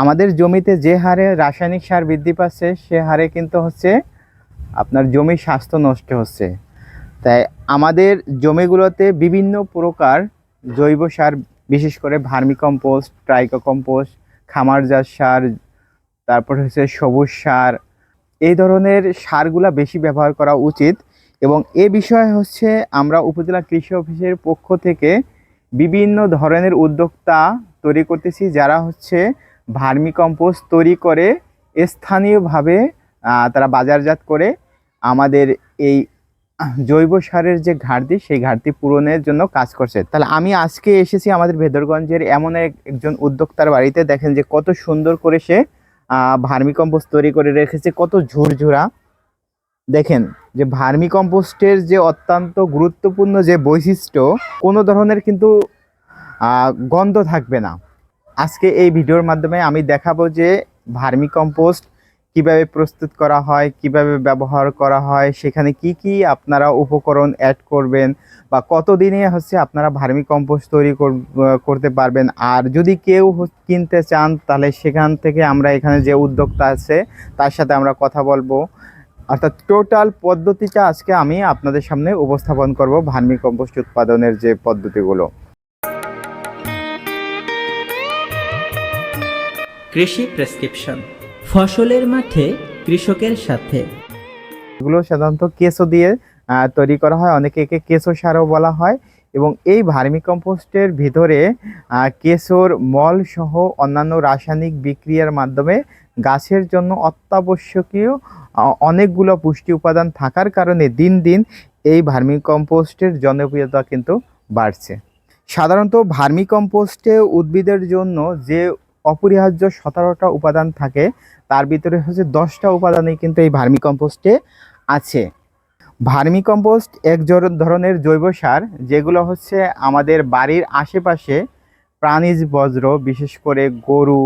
আমাদের জমিতে যে হারে রাসায়নিক সার বৃদ্ধি পাচ্ছে, সে হারে কিন্তু হচ্ছে আপনার জমির স্বাস্থ্য নষ্ট হচ্ছে। তাই আমাদের জমিগুলোতে বিভিন্ন প্রকার জৈব সার, বিশেষ করে ভার্মি কম্পোস্ট ট্রাইকো কম্পোস্ট খামারজাত সার, তারপর হচ্ছে সবুজ সার, এই ধরনের সারগুলা বেশি ব্যবহার করা উচিত এবং এ বিষয়ে হচ্ছে আমরা উপজেলা কৃষি অফিসের পক্ষ থেকে বিভিন্ন ধরনের উদ্যোক্তা তৈরি করতেছি, যারা হচ্ছে ভার্মি কম্পোস্ট তৈরি করে স্থানীয়ভাবে তারা বাজারজাত করে আমাদের এই জৈব সারের যে ঘাটতি, সেই ঘাটতি পূরণের জন্য কাজ করছে। তাহলে আমি আজকে এসেছি আমাদের ভেদরগঞ্জের এমন এক, একজন উদ্যোক্তার বাড়িতে। দেখেন যে কত সুন্দর করে সে ভার্মি কম্পোস্ট তৈরি করে রেখেছে, কত ঝুরঝুরা। দেখেন যে ভার্মি কম্পোস্টের যে অত্যন্ত গুরুত্বপূর্ণ যে বৈশিষ্ট্য, কোনো ধরনের কিন্তু গন্ধ থাকবে না। আজকে এই ভিডিওর মাধ্যমে আমি দেখাবো যে ভার্মি কম্পোস্ট কীভাবে প্রস্তুত করা হয়, কীভাবে ব্যবহার করা হয়, সেখানে কি কি আপনারা উপকরণ অ্যাড করবেন বা কতদিনে হচ্ছে আপনারা ভার্মি কম্পোস্ট তৈরি কর- করতে পারবেন। আর যদি কেউ কিনতে চান, তাহলে সেখান থেকে আমরা এখানে যে উদ্যোক্তা আছে, তার সাথে আমরা কথা বলব। অর্থাৎ টোটাল পদ্ধতিটা আজকে আমি আপনাদের সামনে উপস্থাপন করব ভার্মি কম্পোস্ট উৎপাদনের যে পদ্ধতিগুলো। কৃষি প্রেসক্রিপশন। ফসলের মাঠে কৃষকের সাথে। এগুলো সাধারণত কেঁচো দিয়ে তৈরি করা হয়। অনেকে একে কেঁচো সারও বলা হয়। এবং এই ভার্মি কম্পোস্টের ভিতরে কেঁচোর মল সহ অন্যান্য রাসায়নিক বিক্রিয়ার মাধ্যমে গাছের জন্য অত্যাবশ্যকীয় অনেকগুলো পুষ্টি উপাদান থাকার কারণে দিন দিন এই ভার্মি কম্পোস্টের জনপ্রিয়তা কিন্তু বাড়ছে। সাধারণত ভার্মি কম্পোস্টে উদ্ভিদের জন্য যে অপরিহার্য সতেরোটা উপাদান থাকে, তার ভিতরে হচ্ছে দশটা উপাদানই কিন্তু এই ভার্মি কম্পোস্টে আছে। ভার্মি কম্পোস্ট এক ধরনের জৈব সার, যেগুলো হচ্ছে আমাদের বাড়ির আশেপাশে প্রাণীজ বজ্র বিশেষ করে গরু,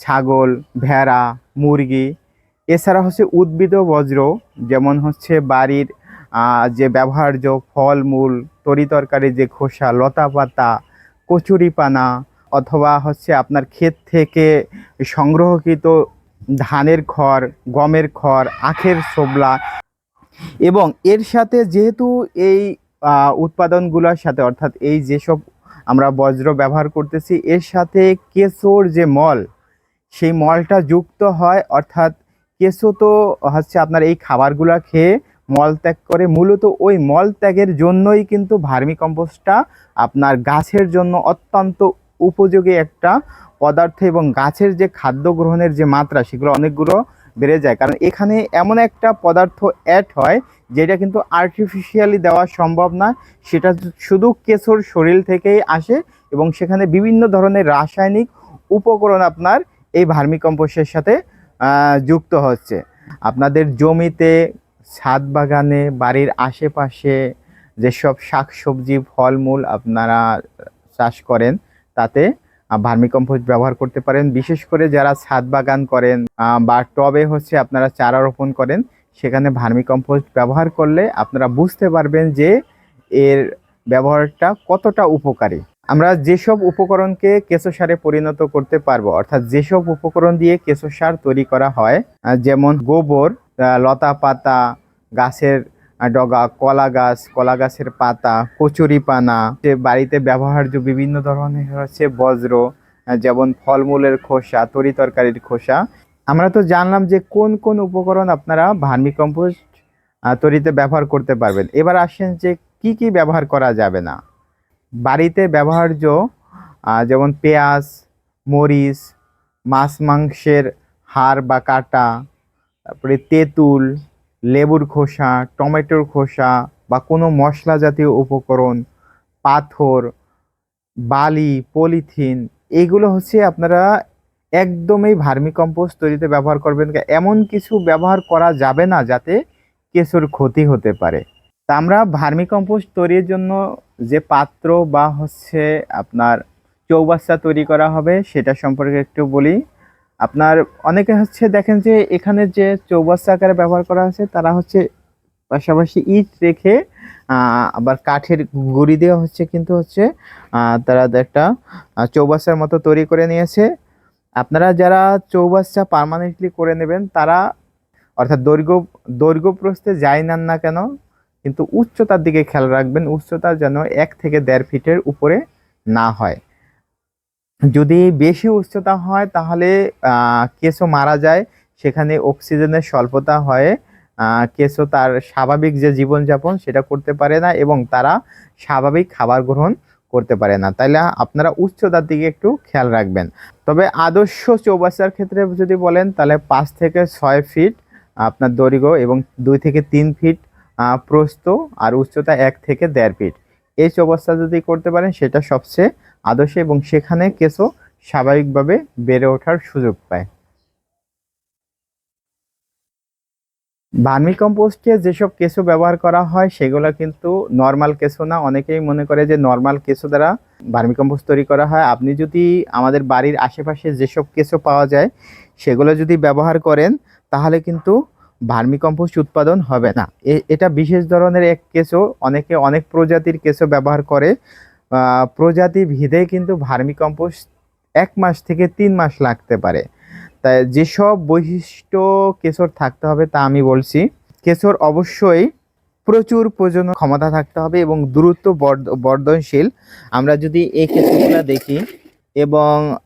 ছাগল, ভেড়া, মুরগি, এছাড়া হচ্ছে উদ্ভিদ বজ্র যেমন হচ্ছে বাড়ির যে ব্যবহার্য ফলমূল তরিতরকারি যে খোসা লতা পাতা কচুরিপানা অথবা হচ্ছে আপনার ক্ষেত থেকে সংগ্রহকৃত ধানের খড়, গমের খড়, আখের ছোবলা এবং এর সাথে যেহেতু এই উৎপাদনগুলোর সাথে অর্থাৎ এই যেসব আমরা বজ্র ব্যবহার করতেছি, এর সাথে কেঁচোর যে মল, সেই মলটা যুক্ত হয়, অর্থাৎ কেঁচো তো হচ্ছে আপনার এই খাবারগুলো খেয়ে মল ত্যাগ করে। মূলত ওই মল ত্যাগের জন্যই কিন্তু ভার্মি কম্পোস্টটা আপনার গাছের জন্য অত্যন্ত উপযোগী একটা পদার্থ এবং গাছের যে খাদ্য গ্রহণের যে মাত্রা, সেগুলো অনেকগুলো বেড়ে যায়। কারণ এখানে এমন একটা পদার্থ অ্যাড হয়, যেটা কিন্তু আর্টিফিশিয়ালি দেওয়া সম্ভব না। সেটা শুধু কেঁচোর শরীর থেকেই আসে এবং সেখানে বিভিন্ন ধরনের রাসায়নিক উপকরণ আপনার এই ভার্মি কম্পোস্টের সাথে যুক্ত হচ্ছে। আপনাদের জমিতে, ছাদ বাগানে, বাড়ির আশেপাশে যেসব শাকসবজি, ফলমূল আপনারা চাষ করেন তাতে ভার্মিকম্পোস্ট ব্যবহার করতে পারেন। বিশেষ করে যারা ছাদ বাগান করেন বা টবে হচ্ছে আপনারা চারা রোপণ করেন, সেখানে ভার্মিকম্পোস্ট ব্যবহার করলে আপনারা বুঝতে পারবেন যে এর ব্যবহারটা কতটা উপকারী। আমরা যেসব উপকরণকে কেঁচো সারে পরিণত করতে পারব, অর্থাৎ যেসব উপকরণ দিয়ে কেঁচো সার তৈরি করা হয় যেমন গোবর লতা পাতা, গাছের ডগা, কলা গাছ, কলা গাছের পাতা কচুরি পানা যে বাড়িতে ব্যবহার্য বিভিন্ন ধরনের হচ্ছে বজ্র যেমন ফলমূলের খোসা, তরি তরকারির খোসা। আমরা তো জানলাম যে কোন কোন উপকরণ আপনারা ভার্মি কম্পোস্ট তৈরিতে ব্যবহার করতে পারবেন। এবার আসেন যে কি কি ব্যবহার করা যাবে না। বাড়িতে ব্যবহার্য যেমন পেঁয়াজ, মরিচ, মাছ, মাংসের হাড় বা কাটা, তারপরে তেঁতুল লেবুর খোসা, টমেটোর খোসা বা কোনো মশলা জাতীয় উপকরণ, পাথর, বালি, পলিথিন, এগুলো হচ্ছে আপনারা একদমই ভার্মি কম্পোস্ট তৈরিতে ব্যবহার করবেন। এমন কিছু ব্যবহার করা যাবে না যাতে কেঁচোর ক্ষতি হতে পারে। তা আমরা ভার্মি কম্পোস্ট তৈরির জন্য যে পাত্র বা হচ্ছে আপনার চৌবাচ্চা তৈরি করা হবে, সেটা সম্পর্কে একটু বলি। আপনার অনেকে হচ্ছে দেখেন যে এখানে যে চৌবাচ্চা আকারে ব্যবহার করা হচ্ছে তারা হচ্ছে পাশাপাশি ইট রেখে আবার কাঠের গুঁড়ি দেওয়া হচ্ছে কিন্তু হচ্ছে তারা একটা চৌবাচ্চার মতো তৈরি করে নিয়েছে। আপনারা যারা চৌবাচ্চা পার্মানেন্টলি করে নেবেন, তারা অর্থাৎ দৈর্ঘ্য দৈর্ঘ্য প্রস্থে যাই নেন না কেন, কিন্তু উচ্চতার দিকে খেয়াল রাখবেন, উচ্চতা যেন এক থেকে দেড় ফিটের উপরে না হয়। যদি বেশি উচ্চতা হয় তাহলে কেঁচো মারা যায়। সেখানে অক্সিজেনের স্বল্পতা হয়। কেঁচো তার স্বাভাবিক যে জীবনযাপন সেটা করতে পারে না এবং তারা স্বাভাবিক খাবার গ্রহণ করতে পারে না। তাইলে আপনারা উচ্চতার দিকে একটু খেয়াল রাখবেন। তবে আদর্শ চৌবাচ্চার ক্ষেত্রে যদি বলেন তাহলে পাঁচ থেকে ছয় ফিট আপনার দৈর্ঘ্য এবং দুই থেকে তিন ফিট আহ, প্রস্থ আর উচ্চতা এক থেকে দেড় ফিট। এই চৌবাচ্চা যদি করতে পারেন সেটা সবচেয়ে আদর্শ এবং সেখানে কেঁচো স্বাভাবিকভাবে বেড়ে ওঠার সুযোগ পায়। ভার্মি কম্পোস্টে যেসব কেঁচো ব্যবহার করা হয়, সেগুলো কিন্তু নর্মাল কেঁচো না। অনেকেই মনে করে যে নর্মাল কেঁচো দ্বারা ভার্মি কম্পোস্ট তৈরি করা হয়। আপনি যদি আমাদের বাড়ির আশেপাশে যেসব কেঁচো পাওয়া যায়, সেগুলো যদি ব্যবহার করেন, তাহলে কিন্তু ভার্মি কম্পোস্ট উৎপাদন হবে না। এটা বিশেষ ধরনের এক কেঁচো অনেকে অনেক প্রজাতির কেঁচো ব্যবহার করে। প্রজাতি ভিদে কিন্তু ভার্মি কম্পোস্ট এক মাস থেকে তিন মাস লাগতে পারে। তাই যেসব বৈশিষ্ট্য কেশর থাকতে হবে তা আমি বলছি, কেশর অবশ্যই প্রচুর প্রজনন ক্ষমতা থাকতে হবে এবং দ্রুত বর্ধ- বর্ধনশীল। আমরা যদি এই কেঁচোগুলো দেখি এবং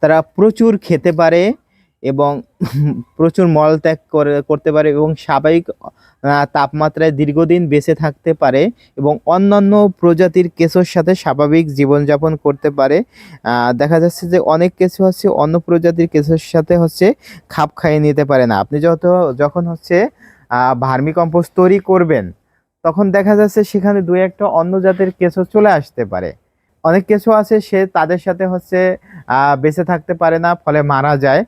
তারা প্রচুর খেতে পারে এবং প্রচুর মলত্যাগ করে, করতে পারে এবং স্বাভাবিক তাপমাত্রায় দীর্ঘদিন বেঁচে থাকতে পারে এবং অন্যান্য প্রজাতির কেঁচোর সাথে স্বাভাবিক জীবনযাপন করতে পারে। দেখা যাচ্ছে যে অনেক কেঁচো হচ্ছে, অন্য প্রজাতির কেঁচোর সাথে হচ্ছে খাপ খাইয়ে নিতে পারে না। আপনি যত, যখন হচ্ছে ভার্মি কম্পোস্ট তৈরি করবেন, তখন দেখা যাচ্ছে সেখানে দু একটা অন্য জাতের কেঁচো চলে আসতে পারে। অনেক কেঁচো আছে, সে তাদের সাথে হচ্ছে বেঁচে থাকতে পারে না, ফলে মারা যায়।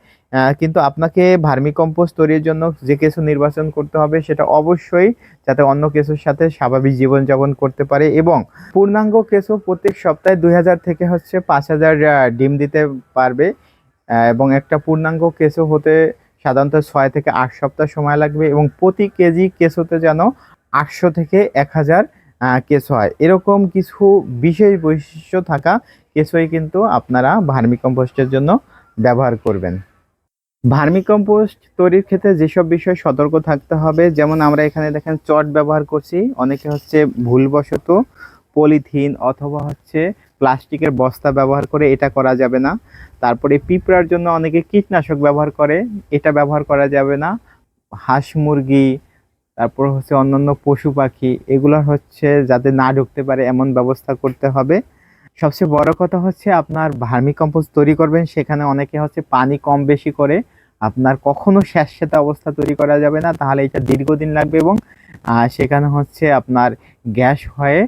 কিন্তু আপনাকে ভার্মি তৈরির জন্য যে কেঁচো নির্বাচন করতে হবে সেটা অবশ্যই যাতে অন্য কেঁচোর সাথে স্বাভাবিক জীবনযাপন করতে পারে এবং পূর্ণাঙ্গ কেঁচো প্রত্যেক সপ্তাহে দুই হাজার থেকে হচ্ছে পাঁচ হাজার ডিম দিতে পারবে এবং একটা পূর্ণাঙ্গ কেঁচো হতে সাধারণত ছয় থেকে আট সপ্তাহ সময় লাগবে এবং প্রতি কেজি কেঁচোতে যেন আটশো থেকে এক হাজার কেঁচো হয়। এরকম কিছু বিশেষ বৈশিষ্ট্য থাকা কেঁচোই কিন্তু আপনারা ভার্মি কম্পোস্টের জন্য ব্যবহার করবেন। ভার্মি কম্পোস্ট তৈরির ক্ষেত্রে যেসব বিষয়ে সতর্ক থাকতে হবে, যেমন আমরা এখানে দেখেন চট ব্যবহার করছি, অনেকে হচ্ছে ভুলবশত পলিথিন অথবা হচ্ছে প্লাস্টিকের বস্তা ব্যবহার করে এটা করা যাবে না। তারপরে পিঁপড়ার জন্য অনেকে কীটনাশক ব্যবহার করে, এটা ব্যবহার করা যাবে না। হাঁস মুরগি, তারপর হচ্ছে অন্যান্য পশু পাখি এগুলো হচ্ছে যাতে না ঢুকতে পারে এমন ব্যবস্থা করতে হবে। সবচেয়ে বড় কথা হচ্ছে আপনার ভার্মি কম্পোস্ট তৈরি করবেন, সেখানে অনেকে হচ্ছে পানি কম বেশি করে, আপনার কখনো স্যাঁতস্যাঁতে অবস্থা তৈরি করা যাবে না, তাহলে এটা দীর্ঘদিন লাগবে এবং সেখানে হচ্ছে আপনার গ্যাস হয়ে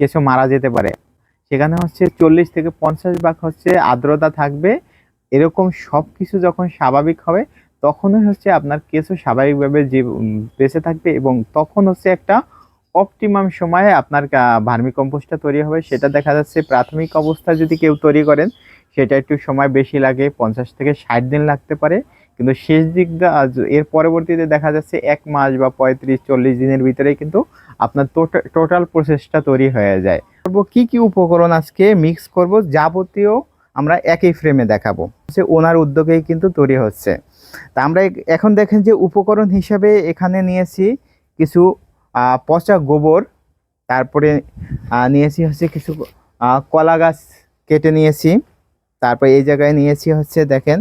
কিছু মারা যেতে পারে। সেখানে হচ্ছে চল্লিশ থেকে পঞ্চাশ ভাগ হচ্ছে আর্দ্রতা থাকবে, এরকম সব কিছু যখন স্বাভাবিক হবে, তখনই হচ্ছে আপনার কেঁচো স্বাভাবিকভাবে যে বেঁচে থাকবে এবং তখন হচ্ছে একটা অপটিমাম সময়ে আপনার ভার্মি কম্পোস্টটা তৈরি হবে। সেটা দেখা যাচ্ছে প্রাথমিক অবস্থায় যদি কেউ তৈরি করেন, সেটা একটু সময় বেশি লাগে, পঞ্চাশ থেকে ষাট দিন লাগতে পারে। কিন্তু শেষ দিক এর পরবর্তীতে দেখা যাচ্ছে এক মাস বা পঁয়ত্রিশ, চল্লিশ দিনের ভিতরে কিন্তু আপনার টোটাল প্রসেসটা তৈরি হয়ে যায়। কি কি উপকরণ আজকে মিক্স করব যাবতীয় আমরা একই ফ্রেমে দেখাবো। হচ্ছে ওনার উদ্যোগেই কিন্তু তৈরি হচ্ছে। তা আমরা এখন দেখেন যে উপকরণ হিসাবে এখানে নিয়েছি কিছু পচা গোবর, তারপরে নিয়েছি হচ্ছে কিছু কলা গাছ কেটে নিয়েছি। তারপরে এই জায়গায় নিয়েছি হচ্ছে দেখেন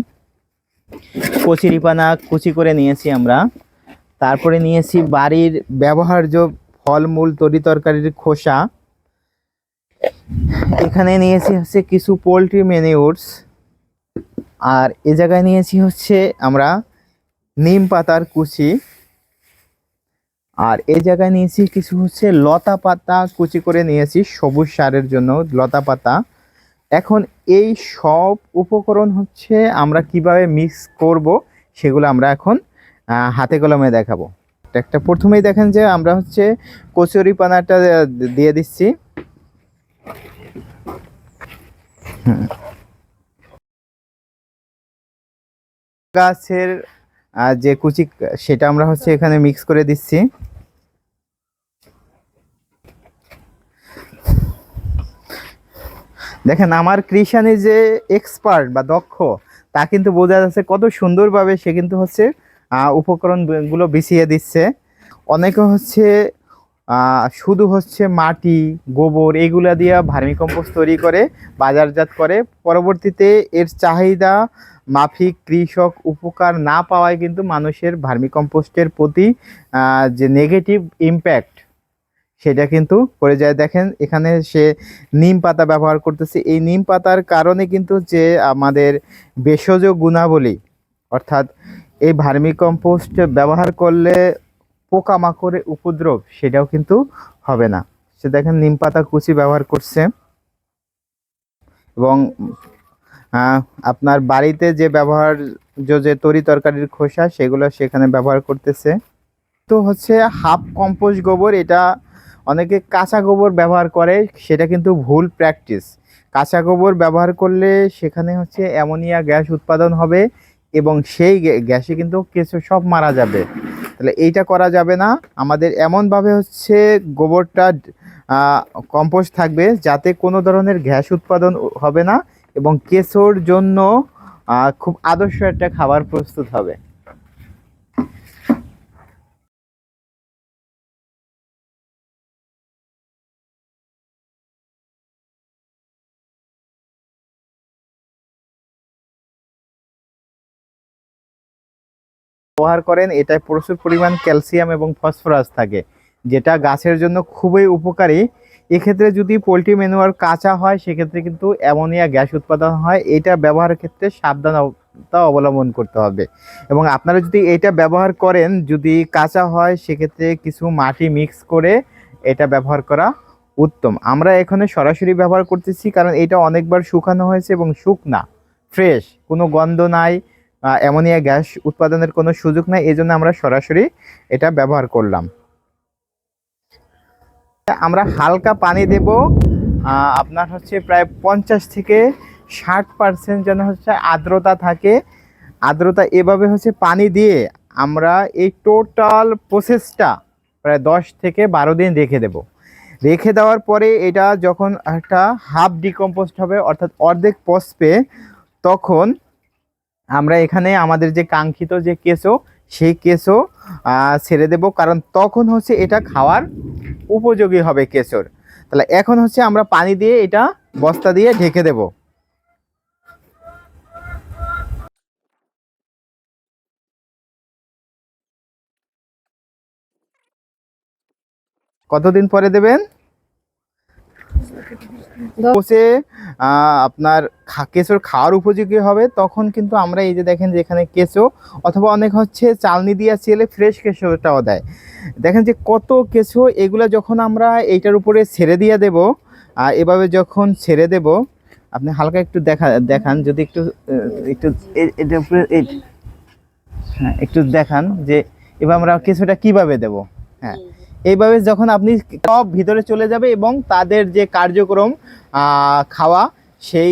কচুরিপানা কুচি করে নিয়েছি আমরা। তারপরে নিয়েছি বাড়ির ব্যবহার্য ফলমূল, তরি তরকারির খোসা। এখানে নিয়েছি হচ্ছে কিছু পোলট্রি ম্যানিউরস আর এ জায়গায় নিয়েছি হচ্ছে আমরা নিম পাতার কুচি। আর এই জায়গায় নিয়েছি কিছু হচ্ছে লতা পাতা, কুচি করে নিয়েছি সবুজ সারের জন্য লতা পাতা। এখন এই সব উপকরণ হচ্ছে আমরা কীভাবে মিক্স করব সেগুলো আমরা এখন হাতে কলমে দেখাবো। একটা প্রথমেই দেখেন যে আমরা হচ্ছে কচুরি পানাটা দিয়ে দিচ্ছি। গাছের যে কুচি, সেটা আমরা হচ্ছে এখানে মিক্স করে দিচ্ছি। দেখেন, আমার কৃষানি যে এক্সপার্ট বা দক্ষ, তা কিন্তু বোঝা যাচ্ছে কত সুন্দরভাবে সে কিন্তু হচ্ছে উপকরণগুলো বিছিয়ে দিচ্ছে। অনেকে হচ্ছে শুধু হচ্ছে মাটি, গোবর এগুলা দিয়ে ভার্মি কম্পোস্ট তৈরি করে, বাজারজাত করে। পরবর্তীতে এর চাহিদা মাফিক কৃষক উপকার না পাওয়ায় কিন্তু মানুষের ভার্মি কম্পোস্টের প্রতি যে নেগেটিভ ইম্প্যাক্ট সেটা কিন্তু পড়ে যায়। দেখেন, এখানে সে নিম পাতা ব্যবহার করতেছে। এই নিম পাতার কারণে কিন্তু যে আমাদের ভেষজ গুণাবলী, অর্থাৎ এই ভার্মি কম্পোস্ট ব্যবহার করলে পোকামাকড়ের উপদ্রব, সেটাও কিন্তু হবে না। সে দেখেন, নিম পাতা কুচি ব্যবহার করছে। এবং আপনার বাড়িতে যে ব্যবহার যে তরি তরকারির খোসা, সেগুলো সেখানে ব্যবহার করতেছে। তো হচ্ছে হাফ কম্পোস্ট গোবর, এটা অনেকে কাঁচা গোবর ব্যবহার করে, সেটা কিন্তু ভুল প্র্যাকটিস কাঁচা গোবর ব্যবহার করলে সেখানে হচ্ছে অ্যামোনিয়া গ্যাস উৎপাদন হবে এবং সেই গ্যাসে কিন্তু কিছু সব মারা যাবে। তাহলে এইটা করা যাবে না। আমাদের এমনভাবে হচ্ছে গোবরটা কম্পোস্ট থাকবে যাতে কোনো ধরনের গ্যাস উৎপাদন হবে না এবং কেঁচোর জন্য খুব আদর্শ একটা খাবার প্রস্তুত হবে। ব্যবহার করেন, এটায় প্রচুর পরিমাণ ক্যালসিয়াম এবং ফসফরাস থাকে, যেটা গাছের জন্য খুবই উপকারী। এক্ষেত্রে যদি পোলট্রি ম্যানুয়ার কাঁচা হয়, সেক্ষেত্রে কিন্তু অ্যামোনিয়া গ্যাস উৎপাদন হয়। এটা ব্যবহারের ক্ষেত্রে সাবধানতা অবলম্বন করতে হবে। এবং আপনারা যদি এটা ব্যবহার করেন, যদি কাঁচা হয়, সেক্ষেত্রে কিছু মাটি মিক্স করে এটা ব্যবহার করা উত্তম। আমরা এখানে সরাসরি ব্যবহার করতেছি, কারণ এটা অনেকবার শুকানো হয়েছে এবং শুকনা ফ্রেশ কোনো গন্ধ নাই। অ্যামোনিয়া গ্যাস উৎপাদনের কোনো সুযোগ নাই এই জন্য আমরা সরাসরি এটা ব্যবহার করলাম। আমরা হালকা পানি দেব আপনার হচ্ছে প্রায় পঞ্চাশ থেকে ষাট পার্সেন্ট যেন হচ্ছে আর্দ্রতা থাকে। আর্দ্রতা এভাবে হচ্ছে পানি দিয়ে আমরা এই টোটাল প্রসেসটা প্রায় দশ থেকে বারো দিন রেখে দেব। রেখে দেওয়ার পরে এটা যখন একটা হাফ ডিকম্পোস্ট হবে, অর্থাৎ অর্ধেক পচবে, তখন আমরা এখানে আমাদের যে কাঙ্ক্ষিত যে কেঁচো সেই কেঁচো ছেড়ে দেব। কারণ তখন হচ্ছে এটা খাওয়ার উপযোগী হবে কেঁচোর তাহলে এখন হচ্ছে আমরা পানি দিয়ে এটা বস্তা দিয়ে ঢেকে দেব। কতদিন পরে দেবেন? আহ, আপনার কেঁচোর খাওয়ার উপযোগী হবে। তখন কিন্তু আমরা এই যে দেখেন যে এখানে কেঁচো অথবা অনেক হচ্ছে চালনি দিয়ে চেলে ফ্রেশ কেঁচোটাও দেয়। দেখেন যে কত কেঁচো এগুলো যখন আমরা এইটার উপরে ছেড়ে দিয়ে দেব আহ, এভাবে যখন ছেড়ে দেব আপনি হালকা একটু দেখা দেখান যদি একটু একটু এটার উপরে হ্যাঁ একটু দেখান যে এবার আমরা কিছুটা কীভাবে দেব। হ্যাঁ এইভাবে যখন আপনি সব ভিতরে চলে যাবে এবং তাদের যে কার্যক্রম খাওয়া, সেই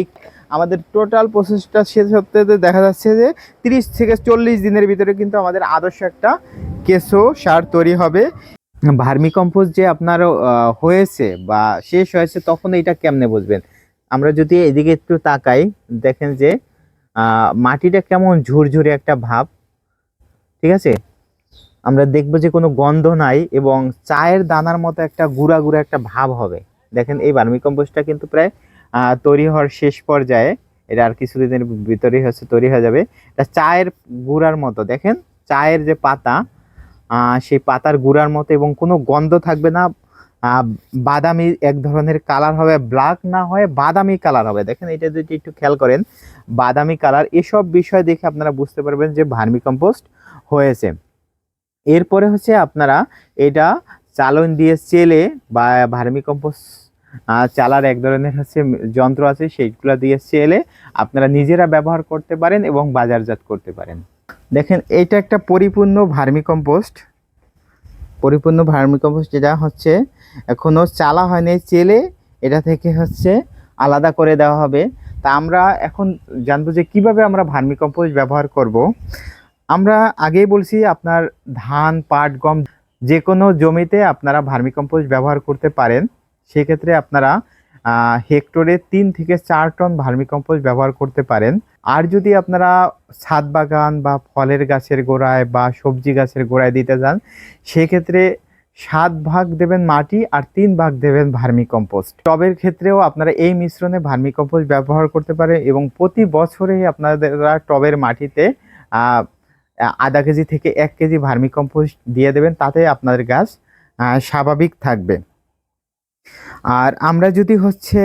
আমাদের টোটাল প্রসেসটা শেষ হতে দেখা যাচ্ছে যে তিরিশ থেকে চল্লিশ দিনের ভিতরে কিন্তু আমাদের আদর্শ একটা কেঁচো সার তৈরি হবে। ভার্মি কম্পোস্ট যে আপনার হয়েছে বা শেষ হয়েছে তখন এটা কেমনে বুঝবেন? আমরা যদি এদিকে একটু তাকাই, দেখেন যে মাটিটা কেমন ঝুরঝুরে একটা ভাব, ঠিক আছে? আমরা দেখব যে কোনো গন্ধ নাই এবং চায়ের দানার মতো একটা গুঁড়া গুঁড়া একটা ভাব হবে। দেখেন এই ভার্মি কম্পোস্টটা কিন্তু প্রায় তৈরি হওয়ার শেষ পর্যায়ে, এটা আর কিছুদিনের ভিতরেই হচ্ছে তৈরি হয়ে যাবে। এটা চায়ের গুঁড়ার মতো, দেখেন? চায়ের যে পাতা সেই পাতার গুঁড়ার মতো এবং কোনো গন্ধ থাকবে না। বাদামি এক ধরনের কালার হবে, ব্ল্যাক না হয়ে, বাদামি কালার হবে। দেখেন, এটা যদি একটু খেয়াল করেন, বাদামি কালার, এসব বিষয় দেখে আপনারা বুঝতে পারবেন যে ভার্মি কম্পোস্ট হয়েছে। এরপরে হচ্ছে আপনারা এটা চালন দিয়ে চেলে বা ভার্মি কম্পোস্ট চালার এক ধরনের হচ্ছে যন্ত্র আছে, সেইগুলো দিয়ে চেলে আপনারা নিজেরা ব্যবহার করতে পারেন এবং বাজারজাত করতে পারেন। দেখেন এটা একটা পরিপূর্ণ ভার্মি কম্পোস্ট। পরিপূর্ণ ভার্মি কম্পোস্ট যেটা হচ্ছে এখনও চালা হয়নি, চেলে এটা থেকে হচ্ছে আলাদা করে দেওয়া হবে। তা আমরা এখন জানব যে কীভাবে আমরা ভার্মি কম্পোস্ট ব্যবহার করব। আমরা আগেই বলছি আপনার ধান, পাট, গম যে কোনো জমিতে আপনারা ভার্মি কম্পোস্ট ব্যবহার করতে পারেন। সেক্ষেত্রে আপনারা হেক্টরে তিন থেকে চার টন ভার্মি কম্পোস্ট ব্যবহার করতে পারেন। আর যদি আপনারা ছাদ বাগান বা ফলের গাছের গোড়ায় বা সবজি গাছের গোড়ায় দিতে যান, সেক্ষেত্রে সাত ভাগ দেবেন মাটি আর তিন ভাগ দেবেন ভার্মি কম্পোস্ট টবের ক্ষেত্রেও আপনারা এই মিশ্রণে ভার্মি কম্পোস্ট ব্যবহার করতে পারেন এবং প্রতি বছরেই আপনারা টবের মাটিতে আধা কেজি থেকে এক কেজি ভার্মি কম্পোস্ট দিয়ে দেবেন, তাতে আপনাদের গাছ স্বাভাবিক থাকবে। আর আমরা যদি হচ্ছে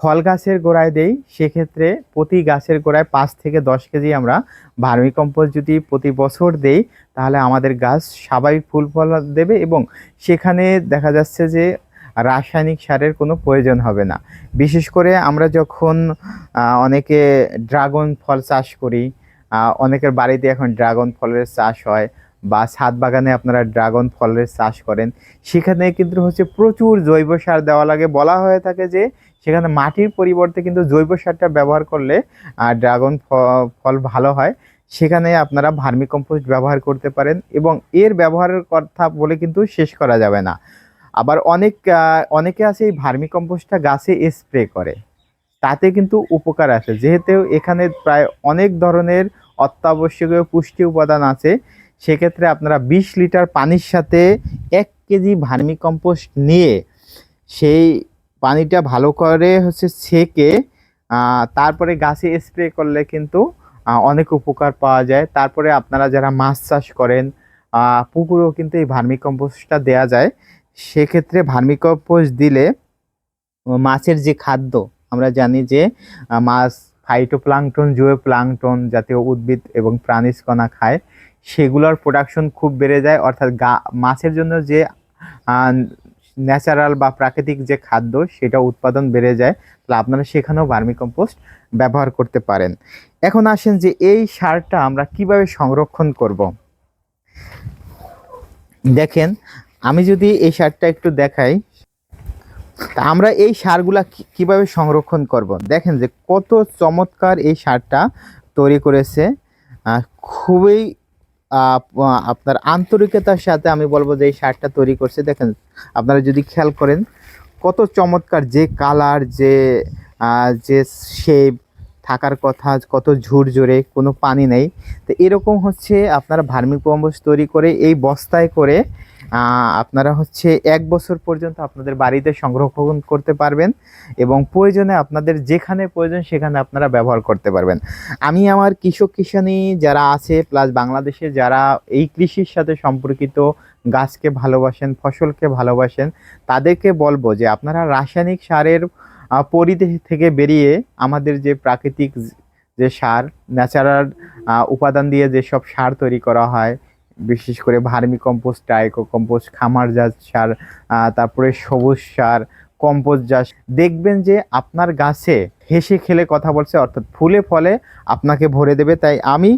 ফল গাছের গোড়ায় দেই, সেক্ষেত্রে প্রতি গাছের গোড়ায় পাঁচ থেকে দশ কেজি আমরা ভার্মি কম্পোস্ট যদি প্রতি বছর দেই, তাহলে আমাদের গাছ স্বাভাবিক ফুল ফল দেবে এবং সেখানে দেখা যাচ্ছে যে রাসায়নিক সারের কোনো প্রয়োজন হবে না। বিশেষ করে আমরা যখন অনেকে ড্রাগন ফল চাষ করি অনেকের বাড়িতে এখন ড্রাগন ফলের চাষ হয় বা ছাদ বাগানে আপনারা ড্রাগন ফলের চাষ করেন। সেখানে কিন্তু হচ্ছে প্রচুর জৈব সার দেওয়া লাগে। বলা হয়ে থাকে যে সেখানে মাটির পরিবর্তে কিন্তু জৈব সারটা ব্যবহার করলে ড্রাগন ফল ভালো হয়। সেখানে আপনারা ভার্মি কম্পোস্ট ব্যবহার করতে পারেন এবং এর ব্যবহারের কথা বলে কিন্তু শেষ করা যাবে না। আবার অনেক অনেকে আছে এই ভার্মি কম্পোস্টটা গাছে স্প্রে করে। তাতে কিন্তু উপকার আসে। যেহেতু এখানে প্রায় অনেক ধরনের অত্যাবশ্যকীয় পুষ্টি উপাদান আছে, সেক্ষেত্রে আপনারা বিশ লিটার পানির সাথে এক কেজি ভার্মি কম্পোস্ট নিয়ে সেই পানিটা ভালো করে হচ্ছে ছেঁকে তারপরে গাছে স্প্রে করলে কিন্তু অনেক উপকার পাওয়া যায়। তারপরে আপনারা যারা মাছ চাষ করেন পুকুরেও কিন্তু এই ভার্মি কম্পোস্টটা দেওয়া যায়। সেক্ষেত্রে ভার্মি কম্পোস্ট দিলে মাছের যে খাদ্য, আমরা জানি যে মাছ ফাইটোপ্লাঙ্কটন জুয়ে প্লাঙ্কটন জাতীয় উদ্ভিদ এবং প্রাণীজ কণা খায়। সেগুলোর প্রোডাকশন খুব বেড়ে যায়। অর্থাৎ গা, মাছের জন্য যে ন্যাচারাল বা প্রাকৃতিক যে খাদ্য, সেটা উৎপাদন বেড়ে যায়। তাহলে আপনারা সেখানেও ভার্মি কম্পোস্ট ব্যবহার করতে পারেন। এখন আসেন যে, এই সারটা আমরা কীভাবে সংরক্ষণ করব? দেখেন, আমি যদি এই সারটা একটু দেখাই। তা আমরা এই সারগুলা কীভাবে সংরক্ষণ করব? দেখেন যে কত চমৎকার এই সারটা তৈরি করেছে। খুবই আপনার আন্তরিকতার সাথে আমি বলব যে এই সারটা তৈরি করছে। দেখেন, আপনারা যদি খেয়াল করেন, কত চমৎকার যে কালার, যে যে শেপ থাকার কথা, কত ঝুরঝুরে, কোনো পানি নেই। তো এরকম হচ্ছে আপনারা ভার্মি কম্পোস্ট তৈরি করে এই বস্তায় করে আপনারা হচ্ছে এক বছর পর্যন্ত আপনাদের বাড়িতে সংরক্ষণ করতে পারবেন এবং প্রয়োজনে আপনাদের যেখানে প্রয়োজন সেখানে আপনারা ব্যবহার করতে পারবেন। আমি আমার কৃষক কিষানি যারা আছে প্লাস বাংলাদেশে যারা এই কৃষির সাথে সম্পর্কিত গাছকে ভালোবাসেন, ফসলকে ভালোবাসেন, তাদেরকে বলব যে আপনারা রাসায়নিক সারের পরিধি থেকে বেরিয়ে আমাদের যে প্রাকৃতিক যে সার, ন্যাচারাল উপাদান দিয়ে যেসব সার তৈরি করা হয় বিশেষ করে ভার্মি কম্পোস্ট টাইকো কম্পোস্ট খামারজাত সার তারপরে সবুজ সার, কম্পোস্ট চাষ। দেখবেন যে আপনার গাছে হেসে খেলে কথা বলছে, অর্থাৎ ফুলে ফলে আপনাকে ভরে দেবে। তাই আমি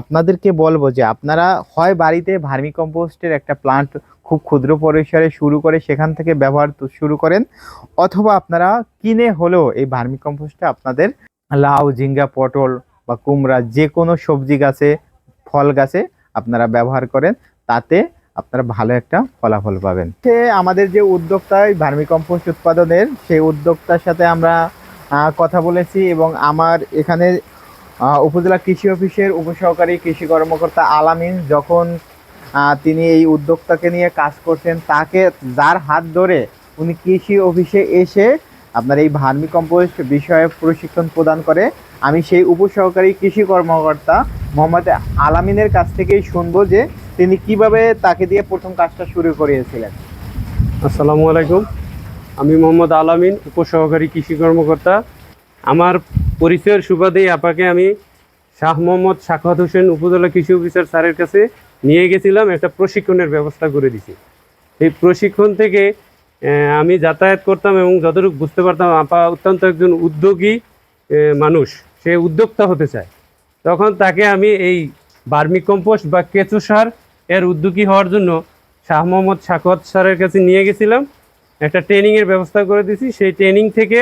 আপনাদেরকে বলব যে আপনারা হয় বাড়িতে ভার্মি কম্পোস্টের একটা প্লান্ট খুব ক্ষুদ্র পরিসরে শুরু করে সেখান থেকে ব্যবহার শুরু করেন, অথবা আপনারা কিনে হলেও এই ভার্মি কম্পোস্টটা আপনাদের লাউ, ঝিঙ্গা, পটল বা কুমড়া যে কোনো সবজি গাছে, ফল গাছে আপনারা ব্যবহার করেন, তাতে আপনারা ভালো একটা ফলাফল পাবেন। সে আমাদের যে উদ্যোক্তা ভার্মি কম্পোস্ট উৎপাদনের, সেই উদ্যোক্তার সাথে আমরা কথা বলেছি এবং আমার এখানে উপজেলা কৃষি অফিসের উপসহকারী কৃষি কর্মকর্তা আলামিন যখন তিনি এই উদ্যোক্তাকে নিয়ে কাজ করছেন, তাকে যার হাত ধরে উনি কৃষি অফিসে এসে আপনার এই ভার্মি কম্পোস্ট বিষয়ে প্রশিক্ষণ প্রদান করে। আমি সেই উপসহকারী কৃষি কর্মকর্তা মোহাম্মদ আলামিনের কাছ থেকেই শুনব যে তিনি কীভাবে তাকে দিয়ে প্রথম কাজটা শুরু করিয়েছিলেন। আসসালামু আলাইকুম। আমি মোহাম্মদ আলামিন, উপসহকারী কৃষি কর্মকর্তা। আমার পরিচয়ের সুবাদেই আপাকে আমি শাহ মোহাম্মদ শাখাত হোসেন উপজেলা কৃষি অফিসার স্যারের কাছে নিয়ে গেছিলাম। একটা প্রশিক্ষণের ব্যবস্থা করে দিছি। এই প্রশিক্ষণ থেকে আমি যাতায়াত করতাম এবং যতটুকু বুঝতে পারতাম আপা অত্যন্ত একজন উদ্যোগী মানুষ। সে উদ্যোক্তা হতে চায়। তখন তাকে আমি এই বার্মি কম্পোস্ট বা কেঁচো সার এর উদ্যোগী হওয়ার জন্য শাহ মোহাম্মদ শাকত স্যারের কাছে নিয়ে গেছিলাম। একটা ট্রেনিংয়ের ব্যবস্থা করে দিয়েছি। সেই ট্রেনিং থেকে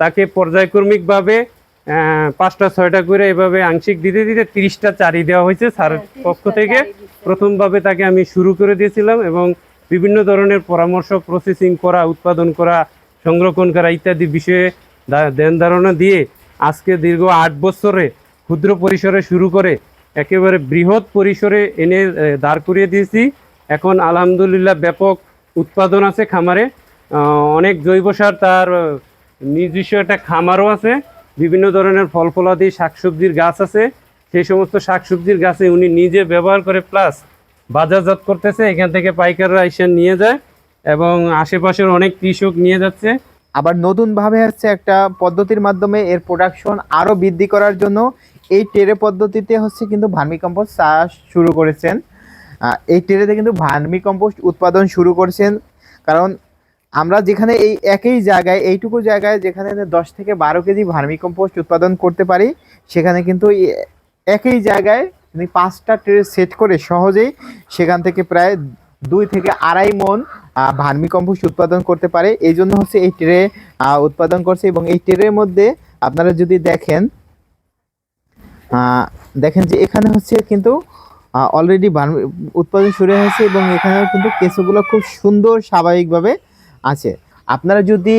তাকে পর্যায়ক্রমিকভাবে পাঁচটা ছয়টা করে এভাবে আংশিক দিতে দিতে তিরিশটা চারি দেওয়া হয়েছে স্যারের পক্ষ থেকে। প্রথমভাবে তাকে আমি শুরু করে দিয়েছিলাম এবং বিভিন্ন ধরনের পরামর্শ প্রসেসিং করা, উৎপাদন করা, সংরক্ষণ করা ইত্যাদি বিষয়ে দেন ধারণা দিয়ে আজকে দীর্ঘ আট বছরে ক্ষুদ্র পরিসরে শুরু করে একেবারে বৃহৎ পরিসরে এনে দাঁড় করিয়ে দিয়েছি। এখন আলহামদুলিল্লাহ ব্যাপক উৎপাদন আছে খামারে। অনেক জৈব সার তার নিজস্ব একটা খামারও আছে। বিভিন্ন ধরনের ফল ফলাদি শাকসবজির গাছ আছে। সেই সমস্ত শাকসবজির গাছে উনি নিজে ব্যবহার করে প্লাস বাজারজাত করতেছে, এখান থেকে পাইকাররা এসে নিয়ে যায় এবং আশেপাশের অনেক কৃষক নিয়ে যাচ্ছে। আবার নতুনভাবে হচ্ছে একটা পদ্ধতির মাধ্যমে এর প্রোডাকশন আরও বৃদ্ধি করার জন্য এই টেরে পদ্ধতিতে হচ্ছে কিন্তু ভার্মি কম্পোস্ট চাষ শুরু করেছেন। এই টেরেতে কিন্তু ভার্মি কম্পোস্ট উৎপাদন শুরু করেছেন। কারণ আমরা যেখানে এই একই জায়গায়, এইটুকু জায়গায় যেখানে দশ থেকে বারো কেজি ভার্মি কম্পোস্ট উৎপাদন করতে পারি, সেখানে কিন্তু একই জায়গায় তিনি পাঁচটা ট্রে সেট করে সহজেই সেখান থেকে প্রায় দুই থেকে আড়াই মন ভার্মি কম্পোস্ট উৎপাদন করতে পারে। এই জন্য হচ্ছে এই ট্রে উৎপাদন করছে এবং এই ট্রের মধ্যে আপনারা যদি দেখেন দেখেন যে এখানে হচ্ছে কিন্তু অলরেডি ভার্মি, উৎপাদন শুরু হয়েছে এবং এখানেও কিন্তু কেঁচোগুলো খুব সুন্দর স্বাভাবিকভাবে আছে। আপনারা যদি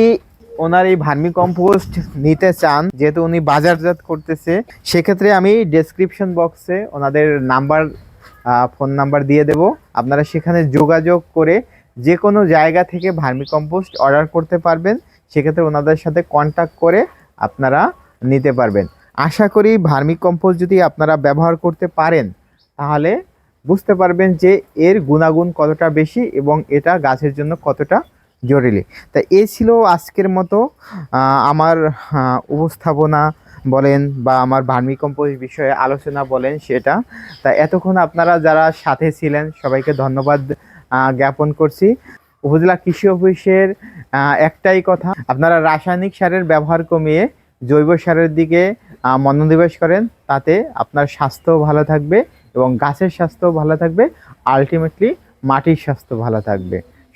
ওনার এই ভার্মি কম্পোস্ট নিতে চান, যেহেতু উনি বাজারজাত করতেছে, সেক্ষেত্রে আমি ডেসক্রিপশন বক্সে ওনাদের নাম্বার ফোন নাম্বার দিয়ে দেব। আপনারা সেখানে যোগাযোগ করে যে কোনো জায়গা থেকে ভার্মি কম্পোস্ট অর্ডার করতে পারবেন, সেক্ষেত্রে ওনাদের সাথে কন্ট্যাক্ট করে আপনারা নিতে পারবেন। আশা করি ভার্মি কম্পোস্ট যদি আপনারা ব্যবহার করতে পারেন, তাহলে বুঝতে পারবেন যে এর গুণাগুণ কতটা বেশি এবং এটা গাছের জন্য কতটা জরুরি। তা এই ছিল আজকের মতো। আমার উপস্থাপনা বলেন বা আমার ভার্মি কম্পোস্ট বিষয়ে আলোচনা বলেন সেটা। তা এতক্ষণ আপনারা যারা সাথে ছিলেন, সবাইকে ধন্যবাদ জ্ঞাপন করছি। উপজেলা কৃষি অফিসের একটাই কথা, আপনারা রাসায়নিক সারের ব্যবহার কমিয়ে জৈব সারের দিকে মনোনিবেশ করেন। তাতে আপনার স্বাস্থ্য ভালো থাকবে এবং গাছের স্বাস্থ্য ভালো থাকবে। আলটিমেটলি মাটির স্বাস্থ্য ভালো থাকবে।